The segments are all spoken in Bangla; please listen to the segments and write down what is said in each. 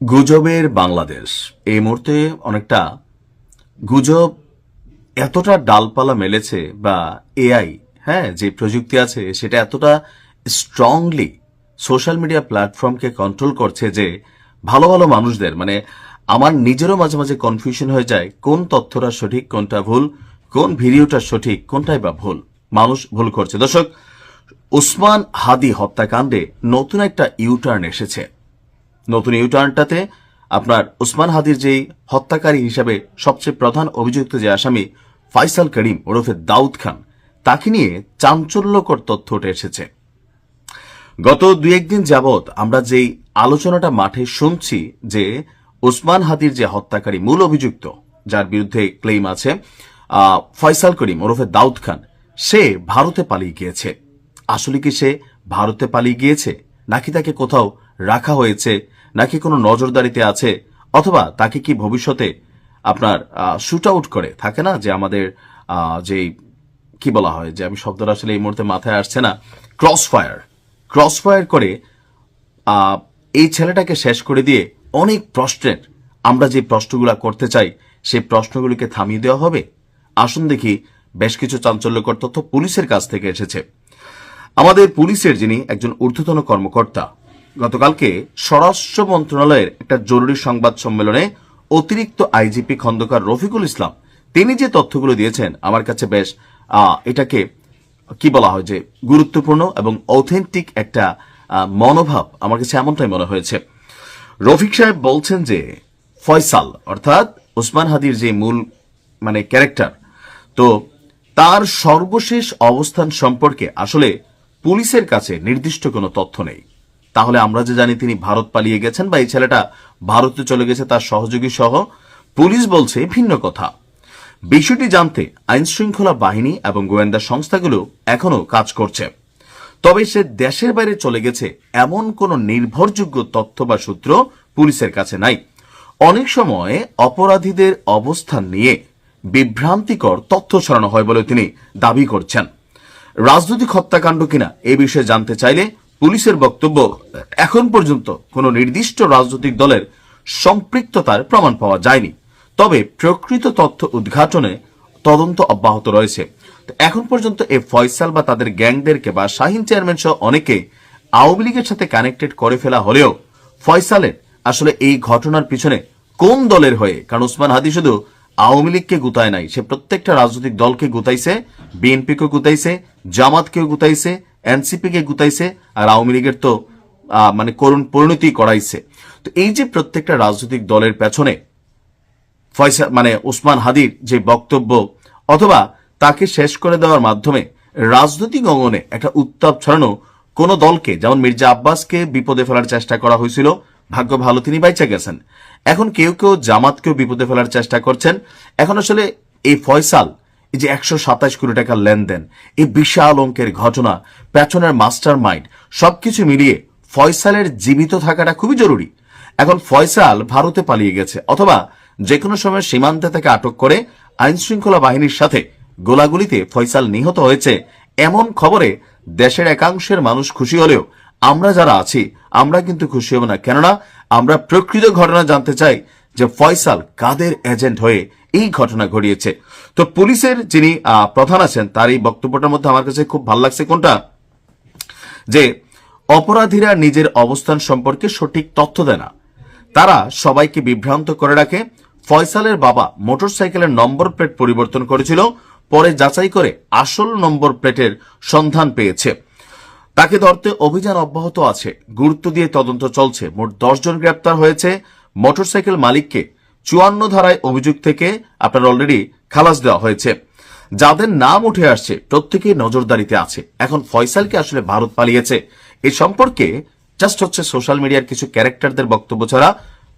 গুজবের বাংলাদেশ। এই মুহূর্তে অনেকটা গুজব এতটা ডালপালা মেলেছে বা এআই হ্যাঁ যে প্রযুক্তি আছে, সেটা এতটা স্ট্রংলি সোশ্যাল মিডিয়া প্ল্যাটফর্মকে কন্ট্রোল করছে যে ভালো ভালো মানুষদের মানে আমার নিজেরও মাঝে মাঝে কনফিউশন হয়ে যায়, কোন তথ্যটা সঠিক, কোনটা ভুল, কোন ভিডিওটা সঠিক, কোনটাই বা ভুল, মানুষ ভুল করছে। দর্শক, উসমান হাদি হত্যাকাণ্ডে নতুন একটা ইউটার্ন এসেছে। নতুন ইউটার্নটাতে আপনার উসমান হাদির যেই হত্যাকারী হিসাবে সবচেয়ে প্রধান অভিযুক্ত যে আসামি ফাইসাল করিম ওরফে দাউদ খান, তাকে নিয়ে চাঞ্চল্যকর তথ্য উঠে এসেছে। গত দুই একদিন যাবৎ আমরা যেই আলোচনাটা মাঠে শুনছি যে উসমান হাদির যে হত্যাকারী মূল অভিযুক্ত, যার বিরুদ্ধে ক্লেম আছে ফয়সাল করিম ওরফে দাউদ খান, সে ভারতে পালিয়ে গিয়েছে। আসলে কি সে ভারতে পালিয়ে গিয়েছে, নাকি তাকে কোথাও রাখা হয়েছে নাকি কোনো নজরদারিতে আছে, অথবা তাকে কি ভবিষ্যতে আপনার শুট আউট করে? থাকে না যে আমাদের যে কি বলা হয়, যে আমি শব্দটা আসলে এই মুহূর্তে মাথায় আসছে না ক্রস ফায়ার ক্রস ফায়ার করে এই ছেলেটাকে শেষ করে দিয়ে অনেক প্রশ্নের, আমরা যে প্রশ্নগুলো করতে চাই সেই প্রশ্নগুলিকে থামিয়ে দেওয়া হবে? আসুন দেখি, বেশ কিছু চাঞ্চল্যকর তথ্য পুলিশের কাছ থেকে এসেছে। আমাদের পুলিশের যিনি একজন ঊর্ধ্বতন কর্মকর্তা গতকালকে স্বরাষ্ট্র মন্ত্রণালয়ের একটা জরুরি সংবাদ সম্মেলনে অতিরিক্ত আইজিপি খন্দকার রফিকুল ইসলাম, তিনি যে তথ্যগুলো দিয়েছেন, আমার কাছে বেশ এটাকে, কি বলা হয় যে, গুরুত্বপূর্ণ এবং অথেন্টিক একটা মনোভাব আমার কাছে এমনটাই মনে হয়েছে। রফিক সাহেব বলছেন যে, ফয়সাল, অর্থাৎ ওসমান হাদির যে মূল মানে ক্যারেক্টার, তো তার সর্বশেষ অবস্থান সম্পর্কে আসলে পুলিশের কাছে নির্দিষ্ট কোনো তথ্য নেই। তাহলে আমরা যে জানি তিনি ভারত পালিয়ে গেছেন বা এই ছেলেটা ভারতে চলে গেছে তার সহযোগী সহ, পুলিশ বলছে ভিন্ন কথা। বিষয়টি জানতে আইন শৃঙ্খলা বাহিনী এবং গোয়েন্দা সংস্থাগুলো এখনও কাজ করছে। তবে সে দেশের বাইরে চলে গেছে এমন কোনো নির্ভরযোগ্য তথ্য বা সূত্র পুলিশের কাছে নাই। অনেক সময় অপরাধীদের অবস্থান নিয়ে বিভ্রান্তিকর তথ্য ছড়ানো হয় বলে তিনি দাবি করছেন। রাজনৈতিক হত্যাকাণ্ড কিনা এ বিষয়ে জানতে চাইলে পুলিশের বক্তব্য, এখন পর্যন্ত কোনো নির্দিষ্ট রাজনৈতিক দলের সম্পৃক্ততার প্রমাণ পাওয়া যায়নি। তবে প্রকৃত তথ্য উদ্ঘাটনে তদন্ত অব্যাহত রয়েছে। এখন পর্যন্ত এই ফয়সাল বা তাদের গ্যাংদেরকে বা শাহিন চেয়ারম্যান সহ অনেকে আওয়ামী লীগের সাথে কানেক্টেড করে ফেলা হলেও ফয়সালের আসলে এই ঘটনার পিছনে কোন দলের হয়ে? কারণ উসমান হাদি শুধু আওয়ামী লীগকে গুতায় নাই, সে প্রত্যেকটা রাজনৈতিক দলকে গুতাইছে বিএনপিকে গুতাইছে, জামাতকেও গুতাইছে এনসিপি কে গুতাইছে আর আওয়ামী লীগের তো মানে করুণ পরিণতি করাইছে। তো এই যে প্রত্যেকটা রাজনৈতিক দলের পেছনে ফয়সা মানে উসমান হাদির যে বক্তব্য, অথবা তাকে শেষ করে দেওয়ার মাধ্যমে রাজনৈতিক অঙ্গনে একটা উত্তাপ ছড়ানো কোন দলকে, যেমন মির্জা আব্বাসকে বিপদে ফেলার চেষ্টা করা হয়েছিল, ভাগ্য ভালো তিনি বাইচা গেছেন। এখন কেউ কেউ জামাতকেও বিপদে ফেলার চেষ্টা করছেন। এখন আসলে এই ফয়সাল এই যে একশো সাতাশ কোটি টাকার লেনদেন, এই বিশাল অঙ্কের ঘটনা, পেছনের মাস্টার মাইন্ড সবকিছু মিলিয়ে ফয়সালের জীবিত থাকাটা খুবই জরুরি। এখন ফয়সাল ভারতে পালিয়ে গেছে, অথবা যে কোনো সময় সীমান্তে তাকে আটক করে আইন শৃঙ্খলা বাহিনীর সাথে গোলাগুলিতে ফয়সাল নিহত হয়েছে, এমন খবরে দেশের একাংশের মানুষ খুশি হলেও আমরা যারা আছি, আমরা কিন্তু খুশি হব না। কেননা আমরা প্রকৃত ঘটনা জানতে চাই যে ফয়সাল কাদের এজেন্ট হয়ে এই ঘটনা ঘটিয়েছে। তো পুলিশের যিনি প্রধান আছেন, তার এই বক্তব্যটার মধ্যে আমার কাছে খুব ভালো লাগছে কোনটা? যে অপরাধীরা নিজের অবস্থান সম্পর্কে সঠিক তথ্য দেয় না। তারা সবাইকে বিভ্রান্ত করে রাখে। ফয়সালের বাবা মোটরসাইকেলের নম্বর প্লেট পরিবর্তন করেছিল, পরে যাচাই করে আসল নম্বর প্লেটের সন্ধান পেয়েছে। তাকে ধরতে অভিযান অব্যাহত আছে। গুরুত্ব দিয়ে তদন্ত চলছে। মোট দশজন গ্রেপ্তার হয়েছে। মোটরসাইকেল মালিককে চুয়ান্ন ধারায় অভিযোগ থেকে আপনার অলরেডি খালাস দেওয়া হয়েছে। যাদের নাম উঠে আসছে প্রত্যেকেই নজরদারিতে আছে। এখন ফয়সালকে আসলে ভারত পালিয়েছে। এ সম্পর্কে জাস্ট হচ্ছে সোশ্যাল মিডিয়ার কিছু ক্যারেক্টারদের বক্তব্য ছাড়া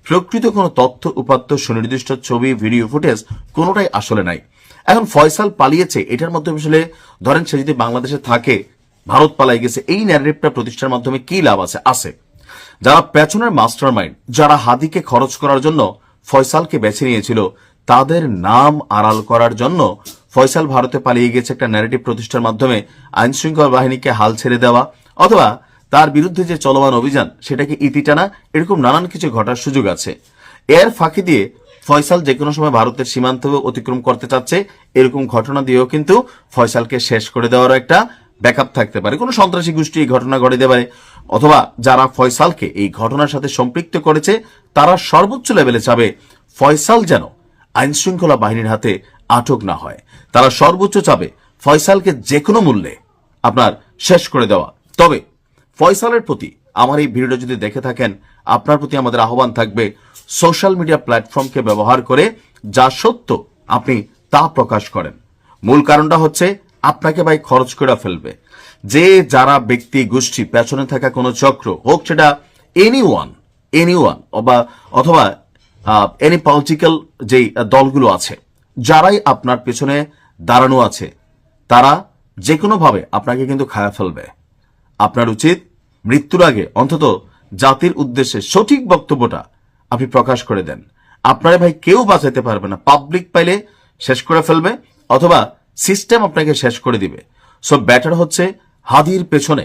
প্রকৃত কোনো তথ্য, উপাত্ত, সুনির্দিষ্ট ছবি ভিডিও ফুটেজ কোনোটাই আসলে নাই। এখন ফয়সাল পালিয়েছে, এটার মধ্যে আসলে ধরেন সে যদি বাংলাদেশে থাকে, ভারত পালাই গেছে, এই ন্যারেটিভটা প্রতিষ্ঠার মাধ্যমে কি লাভ আছে? আছে। যারা পেছনের মাস্টার মাইন্ড যারা হাদিকে খরচ করার জন্য ফয়সালকে বেছে নিয়েছিল। তাদের নাম আড়াল করার জন্য ফয়সাল ভারতে পালিয়ে গেছে একটা ন্যারেটিভ প্রতিষ্ঠার মাধ্যমে আইন শৃঙ্খলা বাহিনীকে হাল ছেড়ে দেওয়া, অথবা তার বিরুদ্ধে যে চলমান অভিযান, সেটাকে ইতি টানা, এরকম নানান কিছু ঘটার সুযোগ আছে। এর ফাঁকি দিয়ে ফয়সাল যে কোনো সময় ভারতের সীমান্ত অতিক্রম করতে চাচ্ছে, এরকম ঘটনা দিয়েও কিন্তু ফয়সালকে শেষ করে দেওয়ার একটা ব্যাকআপ থাকতে পারে। কোনো সন্ত্রাসী গোষ্ঠী এই ঘটনা ঘটাতে পারে। অথবা যারা ফয়সালকে এই ঘটনার সাথে সম্পৃক্ত করেছে, তারা সর্বোচ্চ লেভেলে চাবে ফয়সাল যেন আইন শৃঙ্খলা বাহিনীর হাতে আটক না হয়। তারা সর্বোচ্চ চাবে ফয়সালকে যে কোনো মূল্যে আপনার শেষ করে দেওয়া। তবে ফয়সালের প্রতি আমার এই ভিডিওটা যদি দেখে থাকেন, আপনার প্রতি আমাদের আহ্বান থাকবে সোশ্যাল মিডিয়া প্ল্যাটফর্মকে ব্যবহার করে যা সত্য আপনি তা প্রকাশ করেন। মূল কারণটা হচ্ছে আপনাকে ভাই খরচ করে ফেলবে। যে যারা ব্যক্তি গোষ্ঠী পেছনে থাকা কোনো চক্র, হোক সেটা এনি ওয়ান এনি ওয়ান বা অথবা এনি পলিটিক্যাল যেই দলগুলো আছে, যারাই আপনার পেছনে দাঁড়ানো আছে, তারা যে কোনোভাবে আপনাকে কিন্তু খায়া ফেলবে। আপনার উচিত মৃত্যুর আগে অন্তত জাতির উদ্দেশ্যে সঠিক বক্তব্যটা আপনি প্রকাশ করে দেন। আপনারে ভাই কেউ বাঁচাতে পারবে না। পাবলিক পাইলে শেষ করে ফেলবে, অথবা সিস্টেম আপনাকে শেষ করে দিবে। সো ব্যাটার হচ্ছে হাদির পেছনে।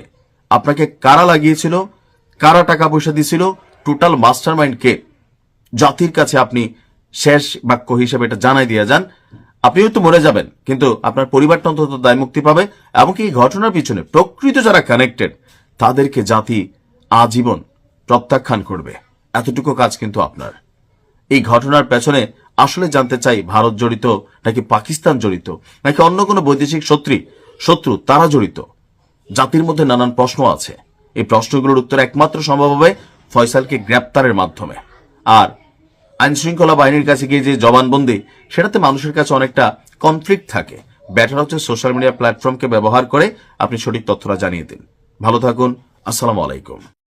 আপনাকে কারা লাগিয়েছিল? কারা টাকা পয়সা দিয়েছিল? টোটাল মাস্টার মাইন্ড কে? জাতির কাছে আপনি শেষ বাক্য হিসেবে এটা জানাই দিয়ে যান। আপনিও তো মরে যাবেন, কিন্তু আপনার পরিবারটা অন্তত দায় মুক্তি পাবে। এমনকি এই ঘটনার পিছনে প্রকৃত যারা কানেক্টেড তাদেরকে জাতি আজীবন প্রত্যাখ্যান করবে। এতটুকু কাজ কিন্তু আপনার। এই ঘটনার পেছনে আসলে জানতে চাই, ভারত জড়িত নাকি পাকিস্তান জড়িত, নাকি অন্য কোনো বৈদেশিক শত্রু? শত্রু তারা জড়িত। জাতির মধ্যে নানান প্রশ্ন আছে। এই প্রশ্নগুলোর উত্তর একমাত্র সম্ভব হবে ফয়সালকে গ্রেপ্তারের মাধ্যমে। আর আইন শৃঙ্খলা বাহিনীর কাছে গিয়ে যে জবানবন্দি, সেটাতে মানুষের কাছে অনেকটা কনফ্লিক্ট থাকে। ব্যাটার হচ্ছে সোশ্যাল মিডিয়া প্ল্যাটফর্মকে ব্যবহার করে আপনি সঠিক তথ্যটা জানিয়ে দিন। ভালো থাকুন, আসসালামু আলাইকুম।